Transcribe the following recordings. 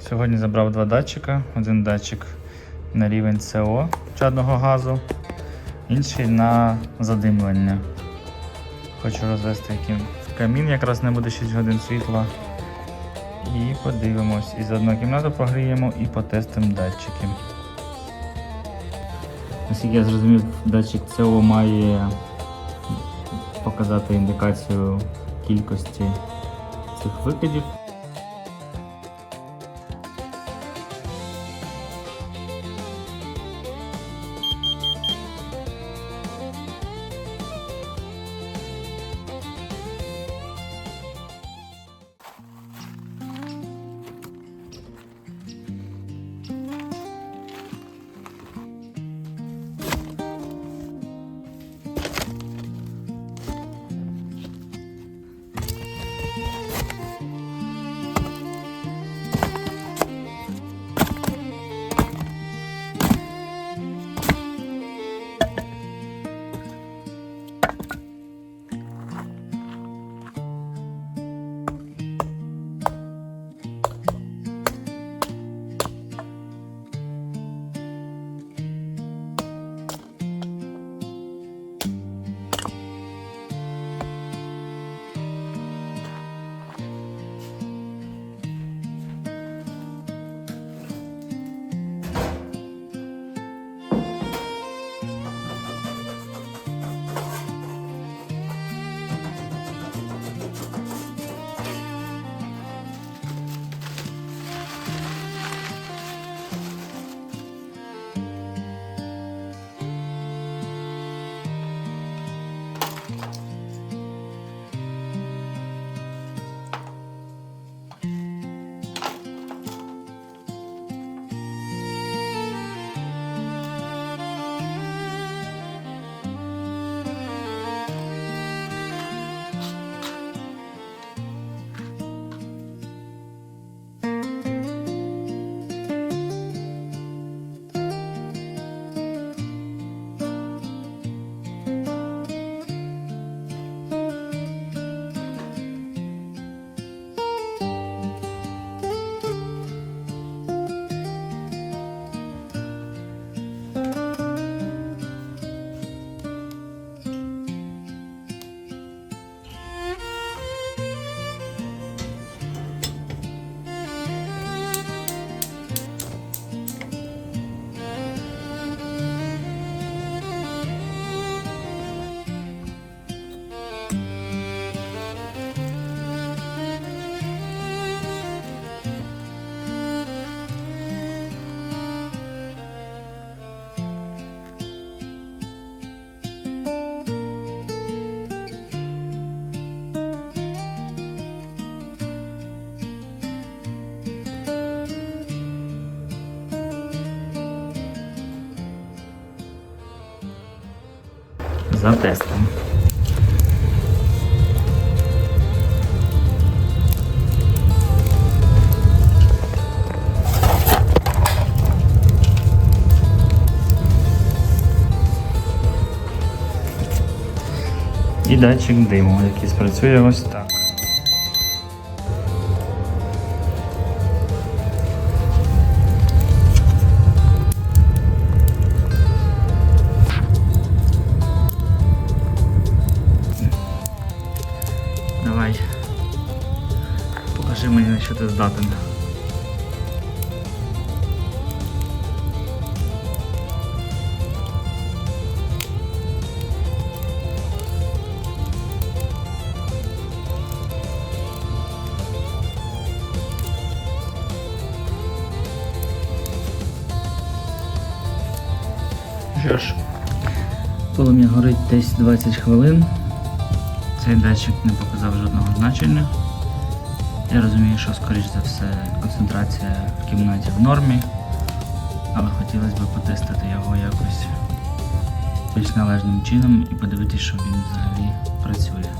Сьогодні забрав два датчика. Один датчик на рівень СО чадного газу, інший на задимлення. Хочу розвести яким камін, якраз не буде 6 годин світла. І подивимось. І заодно кімнату прогріємо і потестимо датчики. Наскільки я зрозумів, датчик СО має показати індикацію кількості цих викидів. За тестом. І датчик диму, який спрацює ось так. Покажи мені, на що ти здатен. Що ж, полум'я горить десь 20 хвилин. Цей датчик не показав жодного значення. Я розумію, що скоріш за все концентрація в кімнаті в нормі, але хотілося б потестити його якось більш належним чином і подивитися, що він взагалі працює.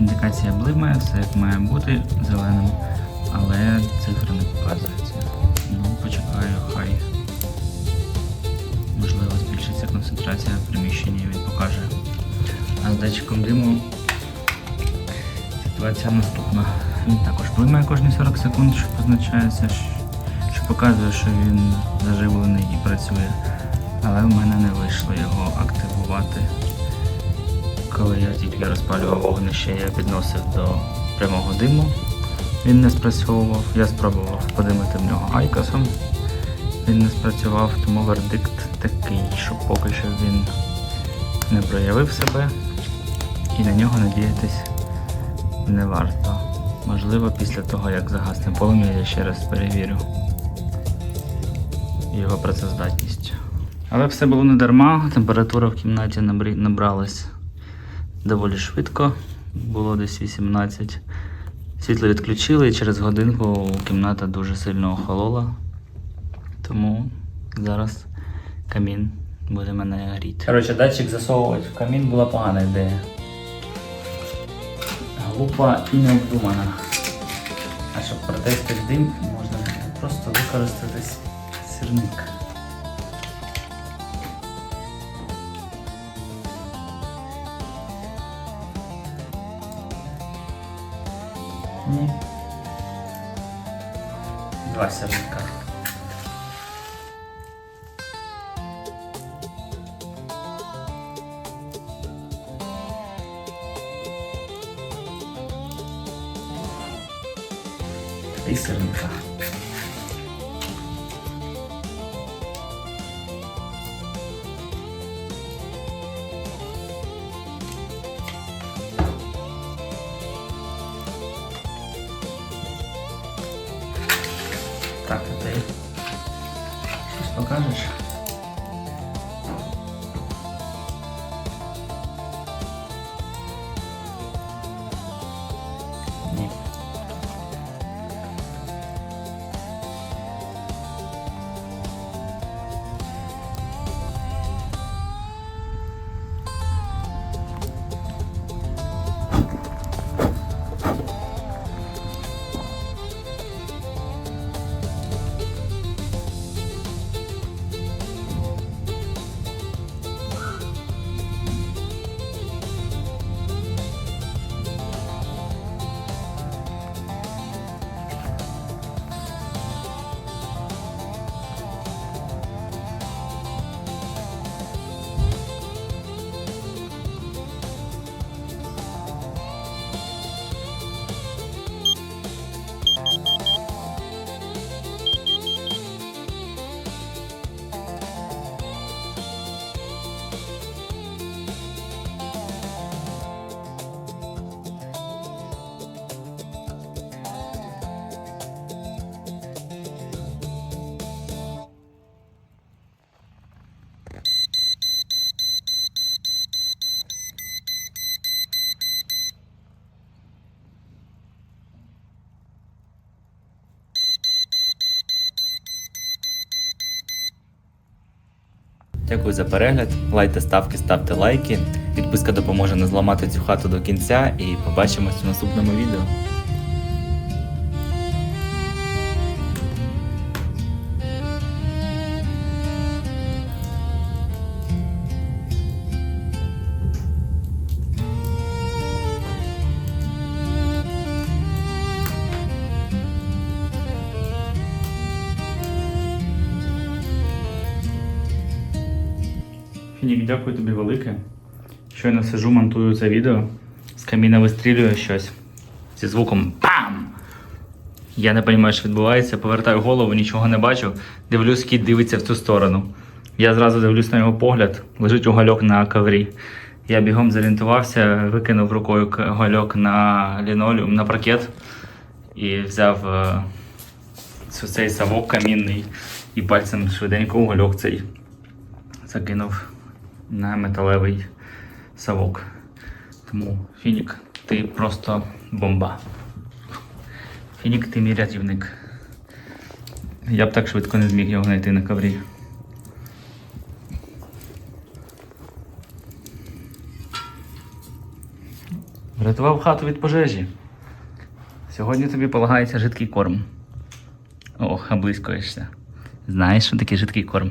Індикація блимає, все як має бути зеленим, але цифри не показуються. Ну, почекаю, хай можливо збільшиться концентрація в приміщенні, і він покаже. А з датчиком диму ситуація наступна. Він також блимає кожні 40 секунд, що позначається, що показує, що він заживлений і працює. Але в мене не вийшло його активувати. Коли я тільки розпалював вогнище, я підносив до прямого диму. Він не спрацьовував. Я спробував подимити в нього айкосом. Він не спрацював, тому вердикт такий, що поки що він не проявив себе і на нього надіятись не варто. Можливо, після того, як загасне полум'я, я ще раз перевірю його працездатність. Але все було не дарма, температура в кімнаті набралась доволі швидко, було десь 18. Світло відключили і через годинку кімната дуже сильно охолола. Тому зараз камін буде мене гріти. Коротше, датчик засовувати в камін була погана ідея. Глупа і необдумана. А щоб протестити дим, можна просто використати сірник. Ні. Два сірника. Три сирника. Так, а ти щось покажеш? Дякую за перегляд. Лайте ставки, ставте лайки. Підписка допоможе не зламати цю хату до кінця і побачимось в наступному відео. Фінік, дякую тобі велике. Щойно сижу, монтую це відео. З каміна вистрілює щось. Зі звуком ПАМ! Я не розумію, що відбувається. Повертаю голову, нічого не бачу. Дивлюсь, кіт дивиться в цю сторону. Я зразу дивлюсь на його погляд, лежить угольок на коврі. Я бігом зорієнтувався, викинув рукою к- угольок на лінолеум, на паркет і взяв е, цей совок камінний і пальцем швиденько угольок цей закинув на металевий совок. Тому Фінік, ти просто бомба. Фінік, ти мій рятівник. Я б так швидко не зміг його знайти на коврі. Врятував хату від пожежі. Сьогодні тобі полагається жидкий корм. Ох, облизькуєшся. Знаєш, що таке жидкий корм?